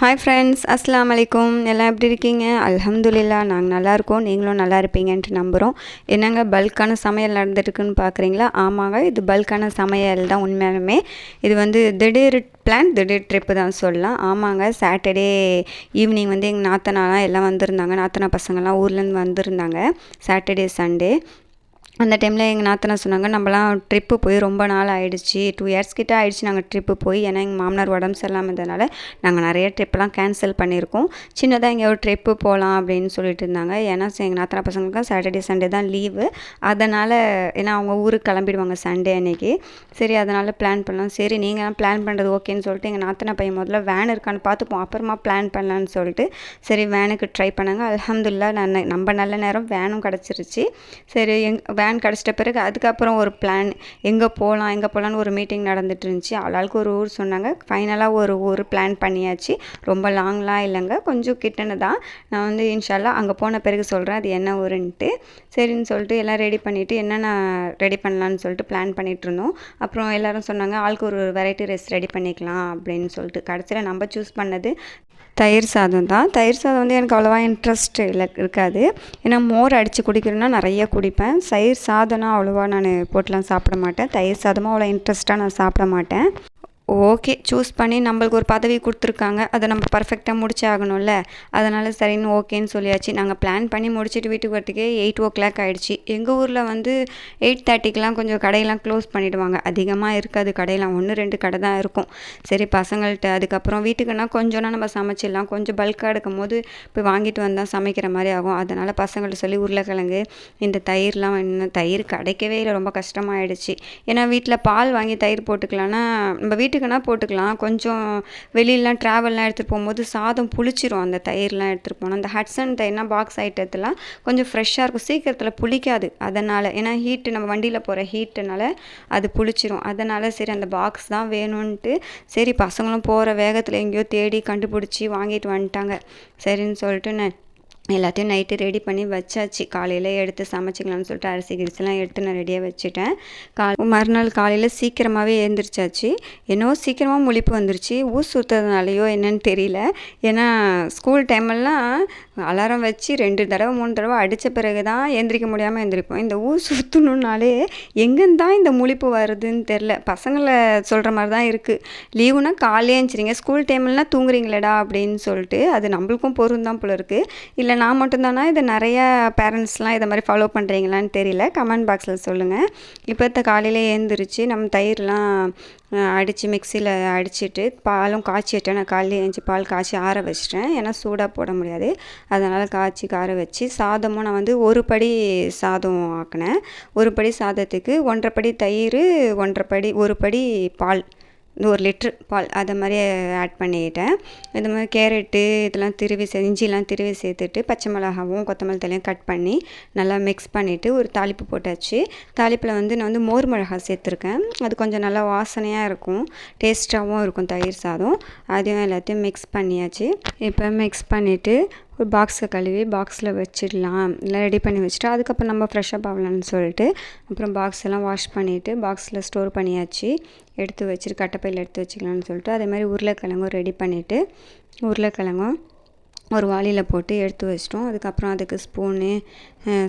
Hi friends அஸ்லாம் வலைக்கும் எல்லாம் எப்படி இருக்கீங்க? அலமதுல்லா நாங்கள் நல்லா இருக்கோம். நீங்களும் நல்லா இருப்பீங்கன்ட்டு நம்புகிறோம் என்னங்க பல்கான சமையல் நடந்துட்டுருக்குன்னு பார்க்குறீங்களா ஆமாங்க இது பல்கான சமையல் தான் உண்மையாலுமே. இது வந்து திடீர் பிளான் திடீர் ட்ரிப்பு தான் சொல்லலாம். ஆமாங்க சாட்டர்டே ஈவினிங் வந்து எங்கள் நாத்தனாலாம் எல்லாம் வந்திருந்தாங்க. நாத்தனா பசங்கள்லாம் ஊர்லேருந்து வந்திருந்தாங்க. சாட்டர்டே சண்டே அந்த டைமில் எங்கள் நாத்தனா சொன்னாங்க நம்மலாம் ட்ரிப்பு போய் ரொம்ப நாள் ஆயிடுச்சு. டூ இயர்ஸ் கிட்ட ஆகிடுச்சி நாங்கள் ட்ரிப்பு போய். ஏன்னா எங்கள் மாமனார் உடம்பு சரியில்லாமல் இருந்ததுனால நாங்கள் நிறைய ட்ரிப்லாம் கேன்சல் பண்ணியிருக்கோம். சின்னதாக எங்கேயோ ட்ரிப்பு போகலாம் அப்படின்னு சொல்லிட்டு இருந்தாங்க. ஏன்னா எங்கள் நாத்தனா பசங்களுக்கும் சாட்டர்டே சண்டே தான் லீவு அதனால் ஏன்னா அவங்க ஊருக்கு கிளம்பிடுவாங்க சண்டே அன்னைக்கு. சரி அதனால் பிளான் பண்ணலாம். சரி நீங்களாம் பிளான் பண்ணுறது ஓகேன்னு சொல்லிட்டு எங்கள் நாத்தனா பையன் முதல்ல வேன் இருக்கான்னு பார்த்துப்போம். அப்புறமா பிளான் பண்ணலான்னு சொல்லிட்டு சரி வேனுக்கு ட்ரை பண்ணாங்க. அலமதுல்லா நான் நம்ம நல்ல நேரம் வேனும் கிடச்சிருச்சு. சரி எங் வேன் கிடச்சிட்ட பிறகு அதுக்கப்புறம் ஒரு பிளான் எங்கே போகலாம் எங்கே போகலான்னு ஒரு மீட்டிங் நடந்துட்டு இருந்துச்சு ஆளாளுக்கு ஒரு ஊர் சொன்னாங்க ஃபைனலாக ஒரு ஊர் பிளான் பண்ணியாச்சு. ரொம்ப லாங்லாம் இல்லைங்க கொஞ்சம் கிட்டன தான் நான் வந்து இன்ஷால்லா அங்கே போன பிறகு சொல்கிறேன் அது என்ன ஊருன்ட்டு. சரின்னு சொல்லிட்டு எல்லாம் ரெடி பண்ணிவிட்டு என்னென்ன ரெடி பண்ணலான்னு சொல்லிட்டு பிளான் பண்ணிகிட்டு இருந்தோம் அப்புறம் எல்லோரும் சொன்னாங்க ஆளுக்கு ஒரு வெரைட்டி ரைஸ் ரெடி பண்ணிக்கலாம் அப்படின்னு சொல்லிட்டு. கடைசியில் நம்ம சூஸ் பண்ணது தயிர் சாதம் தான். தயிர் சாதம் வந்து எனக்கு அவ்வளோவா இன்ட்ரெஸ்ட் இல்லை இருக்காது. ஏன்னா மோர் அடித்து குடிக்கிறேன்னா நிறைய குடிப்பேன். தயிர் சாதம்னா அவ்வளோவா நான் போட்டுலாம் சாப்பிட மாட்டேன். தயிர் சாதமும் அவ்வளோ இன்ட்ரெஸ்ட்டாக நான் சாப்பிட மாட்டேன். ஓகே சூஸ் பண்ணி நம்மளுக்கு ஒரு பதவி கொடுத்துருக்காங்க. அதை நம்ம பர்ஃபெக்டாக முடிச்சே ஆகணும்ல. அதனால் சரின்னு ஓகேன்னு சொல்லியாச்சு. நாங்கள் பிளான் பண்ணி முடிச்சுட்டு வீட்டுக்கு வரத்துக்கே எயிட் ஓ கிளாக் ஆகிடுச்சு எங்கள் ஊரில் வந்து எயிட் தேர்ட்டிக்கெலாம் கொஞ்சம் கடையெல்லாம் க்ளோஸ் பண்ணிவிடுவாங்க அதிகமாக இருக்காது கடையெல்லாம். ஒன்று ரெண்டு கடை தான் இருக்கும். சரி பசங்கள்கிட்ட அதுக்கப்புறம் வீட்டுக்குன்னா கொஞ்சம்னா நம்ம சமைச்சிடலாம். கொஞ்சம் பல்காக எடுக்கும் போது போய் வாங்கிட்டு வந்தால் சமைக்கிற மாதிரி ஆகும். அதனால் பசங்கள்ட்ட சொல்லி உருளைக்கிழங்கு இந்த தயிர்லாம் இன்னும் தயிர் கிடைக்கவே இல்லை. ரொம்ப கஷ்டமாயிடுச்சு. ஏன்னா வீட்டில் பால் வாங்கி தயிர் போட்டுக்கலான்னா நம்ம வீட்டுக்கு வீட்டுக்குன்னா போட்டுக்கலாம். கொஞ்சம் வெளியிலலாம் ட்ராவல்லாம் எடுத்துகிட்டு போகும்போது சாதம் புளிச்சிரும். அந்த தயிர்லாம் எடுத்துகிட்டு போனால் அந்த ஹட்சன் தயிர்னா பாக்ஸ் ஐட்டத்தெல்லாம் கொஞ்சம் ஃப்ரெஷ்ஷாக இருக்கும். சீக்கிரத்தில் புளிக்காது. அதனால் ஏன்னா ஹீட்டு நம்ம வண்டியில் போகிற ஹீட்டுனால அது புளிச்சிரும். அதனால் சரி அந்த பாக்ஸ் தான் வேணும்ன்ட்டு சரி பசங்களும் போகிற வேகத்தில் எங்கேயோ தேடி கண்டுபிடிச்சி வாங்கிட்டு வந்துட்டாங்க. சரின்னு சொல்லிட்டு நான் எல்லாத்தையும் நைட்டு ரெடி பண்ணி வச்சாச்சு. காலையில் எடுத்து சமைச்சிக்கலாம்னு சொல்லிட்டு அரிசி கிரிசிலாம் எடுத்து நான் ரெடியாக வச்சுட்டேன். கா மறுநாள் காலையில் சீக்கிரமாகவே எழுந்திரிச்சாச்சு என்னவோ சீக்கிரமாக முழிப்பு வந்துருச்சு. ஊர் சுற்றுறதுனாலையோ என்னன்னு தெரியல. ஏன்னா ஸ்கூல் டைமெல்லாம் அலாரம் வச்சு ரெண்டு தடவை மூணு தடவை அடித்த பிறகு தான் எந்திரிக்க முடியாமல் எழுந்திரிப்போம் இந்த ஊர் சுற்றணுன்னாலே எங்கேருந்து தான் இந்த முழிப்பு வருதுன்னு தெரில பசங்களை சொல்கிற மாதிரி தான் இருக்குது லீவுனா காலையே எழுந்திரிங்க ஸ்கூல் டைம்லாம் தூங்குறீங்களேடா அப்படின்னு சொல்லிட்டு அது நம்மளுக்கும் பொருந்தான் போல இருக்குது இல்லை நான் மட்டும்தானா? இதை நிறையா பேரண்ட்ஸ்லாம் இதை மாதிரி ஃபாலோ பண்ணுறீங்களான்னு தெரியல. கமெண்ட் பாக்ஸில் சொல்லுங்கள் இப்போ காலையில் எழுந்திரிச்சு நம்ம தயிர்லாம் அடித்து மிக்சியில் அடிச்சிட்டு பாலும் காய்ச்சிட்டேன் நான் காலையில் எழுந்துச்சி பால் காய்ச்சி ஆற வச்சிட்டேன். ஏன்னா சூடாக போட முடியாது. அதனால் காய்ச்சி கார வச்சு சாதமும் நான் வந்து ஒரு படி சாதம் ஆக்கினேன். ஒரு படி சாதத்துக்கு ஒன்றரை படி தயிர் ஒன்றரை படி ஒரு படி பால். ஒரு லிட்ரு பால் அதை மாதிரி ஆட் பண்ணிக்கிட்டேன் இது மாதிரி கேரட்டு இதெல்லாம் திருவி இஞ்சிலாம் திருவி சேர்த்துட்டு பச்சை மிளகாவும் கொத்தமல்லி தலையும் கட் பண்ணி நல்லா மிக்ஸ் பண்ணிவிட்டு ஒரு தாளிப்பு போட்டாச்சு. தாளிப்பில் வந்து நான் வந்து மோர் மிளகா சேர்த்துருக்கேன். அது கொஞ்சம் நல்லா வாசனையாக இருக்கும். டேஸ்ட்டாகவும் இருக்கும் தயிர் சாதம். அதையும் எல்லாத்தையும் மிக்ஸ் பண்ணியாச்சு. இப்போ மிக்ஸ் பண்ணிவிட்டு ஒரு பாக்ஸை கழுவி பாக்ஸில் வச்சிடலாம். எல்லாம் ரெடி பண்ணி வச்சுட்டு அதுக்கப்புறம் நம்ம ஃப்ரெஷ்ஷப் ஆகலான்னு சொல்லிட்டு அப்புறம் பாக்ஸ் எல்லாம் வாஷ் பண்ணிவிட்டு பாக்ஸில் ஸ்டோர் பண்ணியாச்சு. எடுத்து வச்சுட்டு கட்டப்பையில் எடுத்து வச்சுக்கலாம்னு சொல்லிட்டு அதே மாதிரி உருளைக்கிழங்கும் ரெடி பண்ணிவிட்டு உருளைக்கிழங்கும் ஒரு வாளியில் போட்டு எடுத்து வச்சிட்டோம். அதுக்கப்புறம் அதுக்கு ஸ்பூனு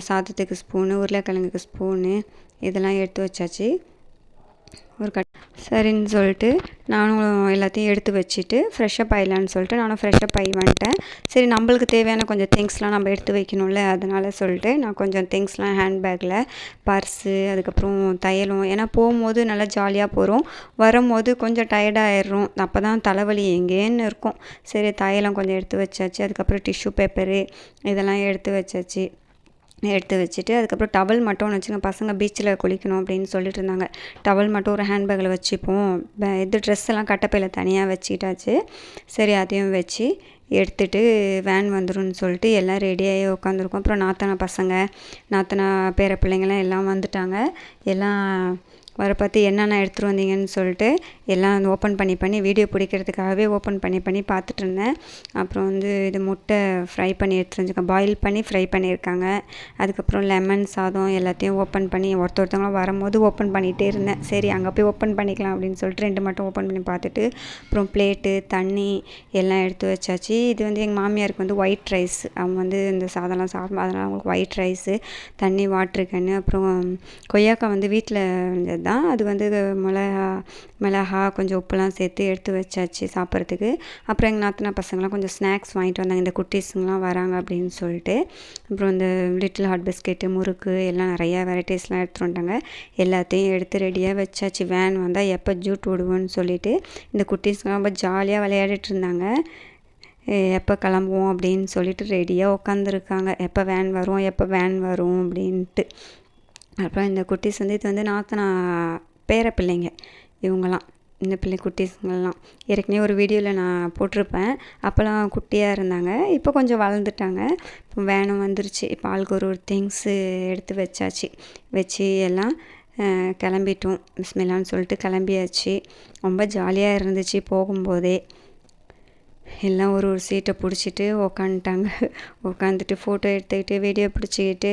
சாதத்துக்கு ஸ்பூனு உருளைக்கிழங்குக்கு ஸ்பூனு இதெல்லாம் எடுத்து வச்சாச்சு. ஒரு கட் சரின்னு சொல்லிட்டு நானும் எல்லாத்தையும் எடுத்து வச்சுட்டு ஃப்ரெஷ்ஷப் ஆகிடலான்னு சொல்லிட்டு நானும் ஃப்ரெஷ்ஷப் ஆகி வந்துட்டேன். சரி நம்மளுக்கு தேவையான கொஞ்சம் திங்ஸ்லாம் நம்ம எடுத்து வைக்கணும்ல அதனால் சொல்லிட்டு நான் கொஞ்சம் திங்ஸ்லாம் ஹேண்ட்பேக்கில் பர்ஸு அதுக்கப்புறம் தையலும். ஏன்னா போகும்போது நல்லா ஜாலியாக போகிறோம் வரும்போது கொஞ்சம் டயர்டாகிடுறோம் அப்போ தான் தலைவலி எங்கேன்னு இருக்கும். சரி தையலம் கொஞ்சம் எடுத்து வச்சாச்சு. அதுக்கப்புறம் டிஷ்யூ பேப்பரு இதெல்லாம் எடுத்து வச்சாச்சு. எடுத்து வச்சுட்டு அதுக்கப்புறம் டவல் மட்டும் ஒன்று வச்சுங்க பசங்க பீச்சில் குளிக்கணும் அப்படின்னு சொல்லிட்டு இருந்தாங்க. டவல் மட்டும் ஒரு ஹேண்ட்பேக்கில் வச்சுப்போம். இது ட்ரெஸ் எல்லாம் கட்டப்பையில் தனியாக வச்சுக்கிட்டாச்சு. சரி அதையும் வச்சு எடுத்துட்டு வேன் வந்துரும்னு சொல்லிட்டு எல்லாம் ரெடியாகி உட்காந்துருக்கோம் அப்புறம் நாத்தனா பசங்க நாத்தனா பேர பிள்ளைங்களாம் எல்லாம் வந்துட்டாங்க. எல்லாம் வர பார்த்து என்னென்ன எடுத்துகிட்டு வந்தீங்கன்னு சொல்லிட்டு எல்லாம் ஓப்பன் பண்ணி பண்ணி வீடியோ பிடிக்கிறதுக்காகவே ஓப்பன் பண்ணி பண்ணி பார்த்துட்டு இருந்தேன். அப்புறம் வந்து இது முட்டை ஃப்ரை பண்ணி எடுத்துட்டு வந்துருக்கேன் பாயில் பண்ணி ஃப்ரை பண்ணியிருக்காங்க. அதுக்கப்புறம் லெமன் சாதம் எல்லாத்தையும் ஓப்பன் பண்ணி ஒருத்த ஒருத்தவங்களும் வரும்போது ஓப்பன் பண்ணிகிட்டே இருந்தேன். சரி அங்கே போய் ஓப்பன் பண்ணிக்கலாம் அப்படின்னு சொல்லிட்டு ரெண்டு மட்டும் ஓப்பன் பண்ணி பார்த்துட்டு அப்புறம் பிளேட்டு தண்ணி எல்லாம் எடுத்து வச்சாச்சு. இது வந்து எங்கள் மாமியாருக்கு வந்து ஒயிட் ரைஸ் அவங்க வந்து இந்த சாதம்லாம் சாப்பிடும் அதனால் அவங்களுக்கு ஒயிட் ரைஸு தண்ணி வாட்ரு கேனு அப்புறம் கொய்யாக்காய் வந்து வீட்டில் தான் அது வந்து மிளகா மிளகா கொஞ்சம் உப்புலாம் சேர்த்து எடுத்து வச்சாச்சு சாப்பிட்றதுக்கு. அப்புறம் எங்கள் நாத்தனா பசங்களாம் கொஞ்சம் ஸ்நாக்ஸ் வாங்கிட்டு வந்தாங்க. இந்த குட்டீஸுங்களாம் வராங்க அப்படின்னு சொல்லிட்டு. அப்புறம் இந்த லிட்டில் ஹாட் பிஸ்கெட்டு முறுக்கு எல்லாம் நிறையா வெரைட்டிஸ்லாம் எடுத்துகிட்டு வந்துட்டாங்க. எல்லாத்தையும் எடுத்து ரெடியாக வச்சாச்சு. வேன் வந்தால் எப்போ ஜூட் விடுவோன்னு சொல்லிட்டு இந்த குட்டீஸ்லாம் ரொம்ப ஜாலியாக விளையாடிட்டு இருந்தாங்க. எப்போ கிளம்புவோம்? அப்படின்னு சொல்லிட்டு ரெடியாக உட்காந்துருக்காங்க. எப்போ வேன் வரும்? எப்போ வேன் வரும்? அப்படின்ட்டு. அப்புறம் இந்த குட்டீஸ் வந்து இது வந்து நாத்தனா பேர பிள்ளைங்க. இவங்கெல்லாம் இந்த பிள்ளை குட்டீஸுங்கெல்லாம் ஏற்கனவே ஒரு வீடியோவில் நான் போட்டிருப்பேன். அப்போல்லாம் குட்டியாக இருந்தாங்க. இப்போ கொஞ்சம் வளர்ந்துட்டாங்க. இப்போ வேணும் வந்துருச்சு. இப்போ ஆளுக்கு ஒரு ஒரு திங்ஸு எடுத்து வச்சாச்சு. வச்சு எல்லாம் கிளம்பிட்டோம். பிஸ்மில்லான்னு சொல்லிட்டு கிளம்பியாச்சு. ரொம்ப ஜாலியாக இருந்துச்சு போகும்போதே. எல்லாம் ஒரு ஒரு சீட்டை பிடிச்சிட்டு உக்காந்துட்டாங்க. உக்காந்துட்டு ஃபோட்டோ எடுத்துக்கிட்டு வீடியோ பிடிச்சிக்கிட்டு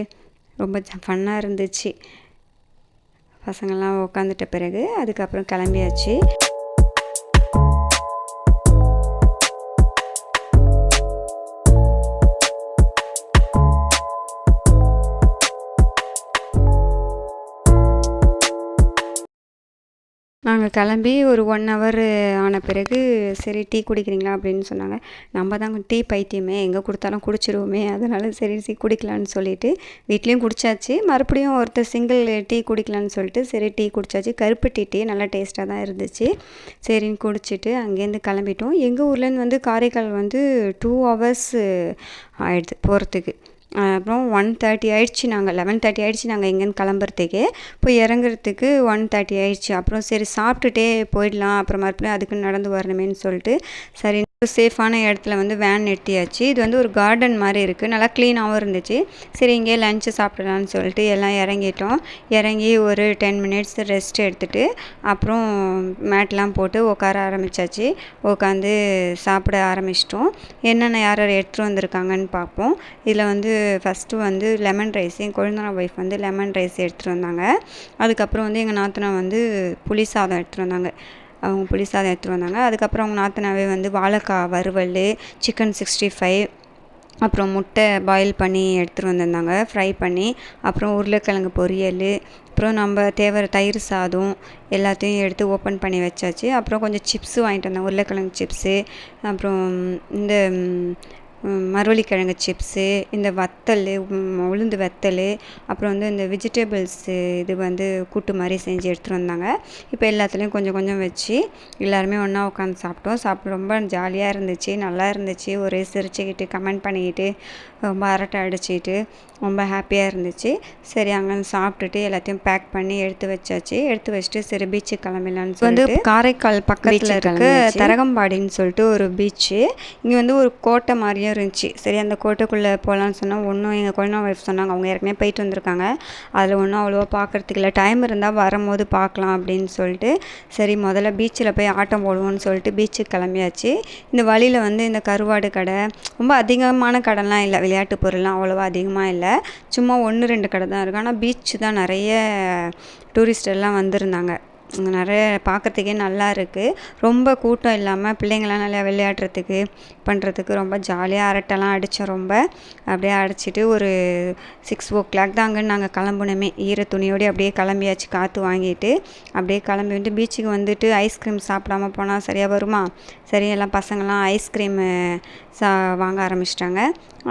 ரொம்ப ஃபன்னாக இருந்துச்சு. பசங்கள்லாம் உக்காந்துட்ட பிறகு அதுக்கப்புறம் கிளம்பியாச்சு. கிளம்பி ஒரு ஒன் ஹவர் ஆன பிறகு சரி டீ குடிக்கிறீங்களா அப்படின்னு சொன்னாங்க. நம்ம தான் டீ பைத்தியமே எங்கே கொடுத்தாலும் குடிச்சிருவோமே அதனால் சரி டீ குடிக்கலான்னு சொல்லிட்டு வீட்லேயும் குடித்தாச்சு மறுபடியும் ஒருத்தர் சிங்கிள் டீ குடிக்கலான்னு சொல்லிட்டு சரி டீ குடித்தாச்சு கருப்பு டீ டீ நல்லா டேஸ்ட்டாக தான் இருந்துச்சு. சரின்னு குடிச்சிட்டு அங்கேருந்து கிளம்பிட்டோம். எங்கள் ஊர்லேருந்து வந்து காரைக்கால் வந்து டூ ஹவர்ஸ் ஆயிடுது போகிறதுக்கு அப்புறம் ஒன் தேர்ட்டி ஆயிடுச்சு நாங்கள் லெவன் தேர்ட்டி ஆயிடுச்சு நாங்கள் இங்கேருந்து கிளம்புறதுக்கே. போய் இறங்குறதுக்கு ஒன் தேர்ட்டி ஆயிடுச்சு. அப்புறம் சரி சாப்பிட்டுட்டே போயிடலாம். அப்புறம் மறுபடியும் அதுக்கு நடந்து வரணுமேன்னு சொல்லிட்டு சரி சேஃபான இடத்துல வந்து வேன் நிறுத்தியாச்சு இது வந்து ஒரு கார்டன் மாதிரி இருக்குது நல்லா க்ளீனாகவும் இருந்துச்சு. சரி இங்கேயே லஞ்சு சாப்பிடலான்னு சொல்லிட்டு எல்லாம் இறங்கிட்டோம். இறங்கி ஒரு டென் மினிட்ஸ் ரெஸ்ட் எடுத்துகிட்டு அப்புறம் மேட்லாம் போட்டு உட்கார ஆரம்பித்தாச்சு உட்காந்து சாப்பிட ஆரம்பிச்சிட்டோம். என்னென்ன யார் யார் எடுத்துகிட்டு வந்திருக்காங்கன்னு பார்ப்போம். இதில் வந்து ஃபஸ்ட்டு வந்து லெமன் ரைஸ் என் கொழுந்தனா ஒய்ஃப் வந்து லெமன் ரைஸ் எடுத்துகிட்டு வந்தாங்க. அதுக்கப்புறம் வந்து எங்கள் நாத்தனா வந்து புளி சாதம் எடுத்துகிட்டு வந்தாங்க. அவங்க புளி சாதம் எடுத்துகிட்டு வந்தாங்க. அதுக்கப்புறம் அவங்க நாத்தனாவே வந்து வாழைக்காய் வறுவல் சிக்கன் சிக்ஸ்டி ஃபைவ் அப்புறம் முட்டை பாயில் பண்ணி எடுத்துகிட்டு வந்திருந்தாங்க. ஃப்ரை பண்ணி அப்புறம் உருளைக்கிழங்கு பொரியல் அப்புறம் நம்ம தேவை தயிர் சாதம் எல்லாத்தையும் எடுத்து ஓப்பன் பண்ணி வச்சாச்சு. அப்புறம் கொஞ்சம் சிப்ஸு வாங்கிட்டு வந்தாங்க. உருளைக்கிழங்கு சிப்ஸு அப்புறம் இந்த மரவள்ளிக்கிழங்கு சிப்ஸு இந்த வத்தல் உளுந்து வத்தல் அப்புறம் வந்து இந்த வெஜிடபிள்ஸு இது வந்து கூட்டு மாதிரி செஞ்சு எடுத்துகிட்டு வந்தாங்க. இப்போ எல்லாத்துலேயும் கொஞ்சம் கொஞ்சம் வச்சு எல்லாருமே ஒன்றா உட்காந்து சாப்பிட்டோம். சாப்பிட்டு ரொம்ப ஜாலியாக இருந்துச்சு நல்லா இருந்துச்சு. ஒரே சிரிச்சுக்கிட்டு கமெண்ட் பண்ணிக்கிட்டு ரொம்ப அரட்டை அடிச்சுக்கிட்டு ரொம்ப ஹாப்பியாக இருந்துச்சு. சரி அங்கே சாப்பிட்டுட்டு எல்லாத்தையும் பேக் பண்ணி எடுத்து வச்சாச்சு. எடுத்து வச்சுட்டு சரி பீச்சுக்கு கிளம்பிடலான்னு வந்து காரைக்கால் பக்கத்தில் இருக்க தரகம்பாடின்னு சொல்லிட்டு ஒரு பீச்சு இங்கே வந்து ஒரு கோட்டை மாதிரியே இருந்துச்சு. சரி அந்த கோட்டைக்குள்ளே போகலான்னு சொன்னால் ஒன்றும் எங்கள் குழந்தை ஒய்ஃப் சொன்னாங்க. அவங்க ஏற்கனவே போயிட்டு வந்திருக்காங்க. அதில் ஒன்றும் அவ்வளோவா பார்க்குறதுக்கு இல்லை. டைம் இருந்தால் வரும்போது பார்க்கலாம் அப்படின்னு சொல்லிட்டு சரி முதல்ல பீச்சில் போய் ஆட்டம் போடுவோம்னு சொல்லிட்டு பீச்சுக்கு கிளம்பியாச்சு. இந்த வழியில் வந்து இந்த கருவாடு கடை ரொம்ப அதிகமான கடைலாம் இல்லை. விளையாட்டு பொருள்லாம் அவ்வளோவா அதிகமாக இல்லை. சும்மா ஒன்று ரெண்டு கடை தான் இருக்குது. ஆனால் பீச்சு தான் நிறைய டூரிஸ்டெல்லாம் வந்திருந்தாங்க. அங்கே நிறைய பார்க்கறதுக்கே நல்லா இருக்குது. ரொம்ப கூட்டம் இல்லாமல் பிள்ளைங்களாம் நல்லா விளையாடுறதுக்கு பண்ணுறதுக்கு ரொம்ப ஜாலியாக அரட்டைலாம் அடித்தோம் ரொம்ப. அப்படியே அடிச்சிட்டு ஒரு சிக்ஸ் ஓ கிளாக் தாங்கன்னு நாங்கள் கிளம்புனோமே. ஈர துணியோடு அப்படியே கிளம்பியாச்சு காற்று வாங்கிட்டு. அப்படியே கிளம்பி வந்துட்டு பீச்சுக்கு வந்துட்டு ஐஸ்கிரீம் சாப்பிடாம போனால் சரியாக வருமா? சரி எல்லாம் பசங்கள்லாம் ஐஸ்கிரீமு சா வாங்க ஆரம்பிச்சிட்டாங்க.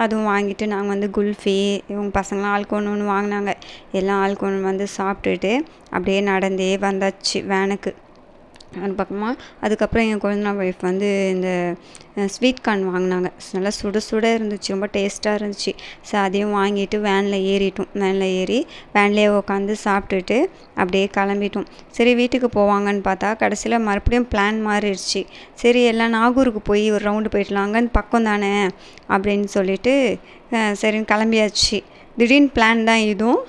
அதுவும் வாங்கிட்டு நாங்கள் வந்து குல்ஃபி இவங்க பசங்களாம் ஆளுக்கு ஒன்று ஒன்று வாங்கினாங்க. எல்லாம் ஆளுக்கு ஒன்று வந்து சாப்பிட்டுட்டு அப்படியே நடந்தே வந்தாச்சு வேனுக்கு அந்த பக்கமாக அதுக்கப்புறம் எங்கள் குழந்தை ஒய்ஃப் வந்து இந்த ஸ்வீட் கார்ன் வாங்கினாங்க. நல்லா சுட சுட இருந்துச்சு. ரொம்ப டேஸ்ட்டாக இருந்துச்சு. ஸோ அதையும் வாங்கிட்டு வேனில் ஏறிட்டோம். வேனில் ஏறி வேன்லேயே உட்காந்து சாப்பிட்டுட்டு அப்படியே கிளம்பிட்டோம். சரி வீட்டுக்கு போவாங்கன்னு பார்த்தா கடைசியில் மறுபடியும் பிளான் மாறிடுச்சு. சரி எல்லாம் நாகூருக்கு போய் ஒரு ரவுண்டு போயிடலாம் பக்கம் தானே அப்படின்னு சொல்லிட்டு சரின்னு கிளம்பியாச்சு. திடீர்னு பிளான் தான் இதுவும்.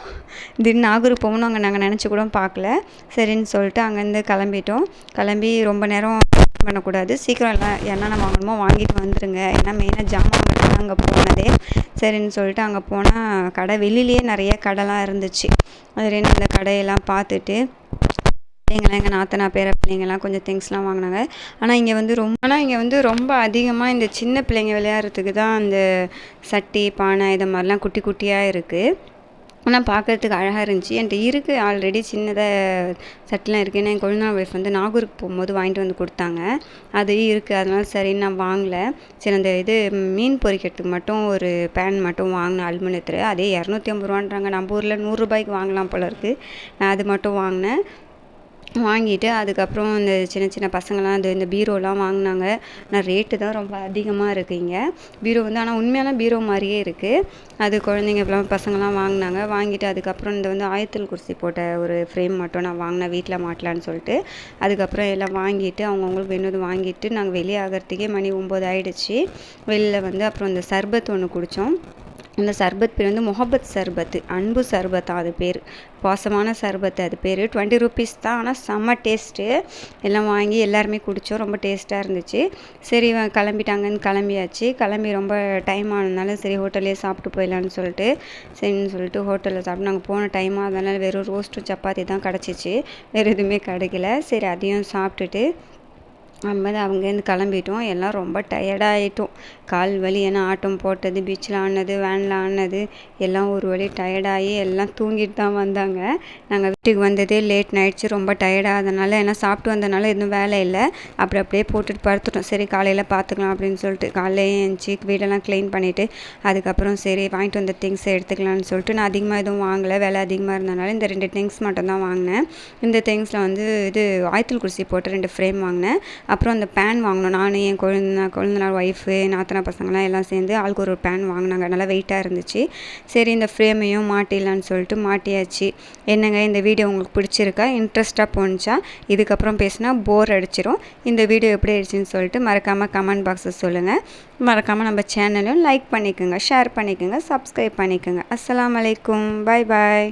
திடீர்னு நாகூர் போகணும் அங்கே நாங்கள் நினச்சி கூட பார்க்கல. சரின்னு சொல்லிட்டு அங்கேருந்து கிளம்பிட்டோம். கிளம்பி ரொம்ப நேரம் பண்ணக்கூடாது. சீக்கிரம் எல்லாம் என்னென்ன வாங்கணுமோ வாங்கிட்டு வந்துடுங்க ஏன்னா மெயினாக ஜாமான் அங்கே போனதே. சரின்னு சொல்லிட்டு அங்கே போனால் கடை வெளியிலேயே நிறைய கடைலாம் இருந்துச்சு. அது இந்த கடையெல்லாம் பார்த்துட்டு பிள்ளைங்களாம் எங்கள் நாத்தனா பேர பிள்ளைங்கள்லாம் கொஞ்சம் திங்ஸ்லாம் வாங்கினாங்க. ஆனால் இங்கே வந்து ரொம்ப ஆனால் இங்கே வந்து ரொம்ப அதிகமாக இந்த சின்ன பிள்ளைங்க விளையாடுறதுக்கு தான் அந்த சட்டி பானை இது மாதிரிலாம் குட்டி குட்டியாக இருக்குது ஆனால் பார்க்குறதுக்கு அழகாக இருந்துச்சு. என்கிட்ட இருக்குது ஆல்ரெடி சின்னதாக சட்டிலாம் இருக்குது ஏன்னா என் கொழுநாள் ஒய்ஃப் வந்து நாகூருக்கு போகும்போது வாங்கிட்டு வந்து கொடுத்தாங்க. அது இருக்குது அதனால சரின்னு நான் வாங்கலை. சரி அந்த இது மீன் பொறிக்கிறதுக்கு மட்டும் ஒரு பேன் மட்டும் வாங்கினேன் அலுமினியத்தில். அதே இரநூத்தி ஐம்பது ரூபான்றாங்க. நம்ம ஊரில் நூறுரூபாய்க்கு வாங்கலாம் போல இருக்குது நான் அது மட்டும் வாங்கினேன். வாங்கிட்டு அதுக்கப்புறம் இந்த சின்ன சின்ன பசங்கள்லாம் அந்த இந்த பீரோலாம் வாங்கினாங்க. ஆனால் ரேட்டு தான் ரொம்ப அதிகமாக இருக்குது இங்கே. பீரோ வந்து ஆனால் உண்மையான பீரோ மாதிரியே இருக்குது அது குழந்தைங்க இப்போலாம் பசங்கள்லாம் வாங்கினாங்க. வாங்கிட்டு அதுக்கப்புறம் இந்த வந்து ஆயத்தல் குர்சி போட்ட ஒரு ஃப்ரேம் மட்டும் நான் வாங்கினேன். வீட்டில் மாட்டலான்னு சொல்லிட்டு. அதுக்கப்புறம் எல்லாம் வாங்கிட்டு அவங்கவுங்களுக்கு வேணுது வாங்கிட்டு நாங்கள் வெளியே ஆகிறதுக்கே மணி ஒம்பது ஆகிடுச்சி வெளியில் வந்து அப்புறம் இந்த சர்பத் ஒன்று குடித்தோம் இந்த சர்பத் பேர் வந்து முகப்பத் சர்பத்து அன்பு சர்பத்தா அது பேர். பாசமான சர்பத்து அது பேர். டுவெண்ட்டி ருபீஸ் தான். ஆனால் செம்ம டேஸ்ட்டு எல்லாம் வாங்கி எல்லாருமே குடித்தோம் ரொம்ப டேஸ்ட்டாக இருந்துச்சு. சரி கிளம்பிட்டாங்கன்னு கிளம்பியாச்சு. கிளம்பி ரொம்ப டைம் ஆனதுனால சரி ஹோட்டல்லே சாப்பிட்டு போயிடலான்னு சொல்லிட்டு சரின்னு சொல்லிட்டு ஹோட்டலில் சாப்பிட்டு நாங்கள் போன டைமாக அதனால் வெறும் ரோஸ்ட்டும் சப்பாத்தி தான் கிடச்சிச்சு. வேறு எதுவுமே கிடைக்கல. சரி அதையும் சாப்பிட்டுட்டு நம்ம அங்கேருந்து கிளம்பிட்டோம். எல்லாம் ரொம்ப டயர்டாகிட்டோம் கால் வலி ஏன்னா ஆட்டம் போட்டது பீச்சில் ஆடினது வேனில் ஆடினது எல்லாம் ஒரு வழி டயர்டாகி எல்லாம் தூங்கிட்டு தான் வந்தாங்க. நாங்கள் வீட்டுக்கு வந்ததே லேட் நைட்ச்சு ரொம்ப டயர்டாகிறதுனால ஏன்னா சாப்பிட்டு வந்தனால எதுவும் வேலை இல்லை. அப்படி அப்படியே போட்டுட்டு படுத்துட்டோம். சரி காலையில் பார்த்துக்கலாம் அப்படின்னு சொல்லிட்டு காலையில் எழுந்துச்சி வீடெல்லாம் க்ளீன் பண்ணிவிட்டு அதுக்கப்புறம் சரி வாங்கிட்டு வந்த திங்ஸை எடுத்துக்கலாம்னு சொல்லிட்டு நான் அதிகமாக எதுவும் வாங்கலை. விலை அதிகமாக இருந்தனால இந்த ரெண்டு திங்ஸ் மட்டும் தான் வாங்கினேன். இந்த திங்ஸில் வந்து இது ஆயத்தில் குடிசி போட்டு ரெண்டு ஃப்ரேம் வாங்கினேன். அப்புறம் அந்த பேன் வாங்கினோம் நான் என் கொழுந்த கொழுந்தனார் ஒய்ஃபு நாத்தனா பசங்களாம் எல்லாம் சேர்ந்து ஆளுக்கு ஒரு பேன் வாங்கினாங்க. நல்லா வெயிட்டாக இருந்துச்சு. சரி இந்த ஃப்ரேமையும் மாட்டிடலான்னு சொல்லிட்டு மாட்டியாச்சு. என்னங்க இந்த வீடியோ உங்களுக்கு பிடிச்சிருக்கா? இன்ட்ரெஸ்ட்டாக போணுச்சா? இதுக்கப்புறம் பேசினா போர் அடிச்சிடும் இந்த வீடியோ எப்படி ஆயிடுச்சுன்னு சொல்லிட்டு மறக்காமல் கமெண்ட் பாக்ஸை சொல்லுங்கள் மறக்காமல் நம்ம சேனலையும் லைக் பண்ணிக்கோங்க ஷேர் பண்ணிக்கோங்க சப்ஸ்கிரைப் பண்ணிக்கோங்க. அஸ்லாம் வலைக்கும் பாய் பாய்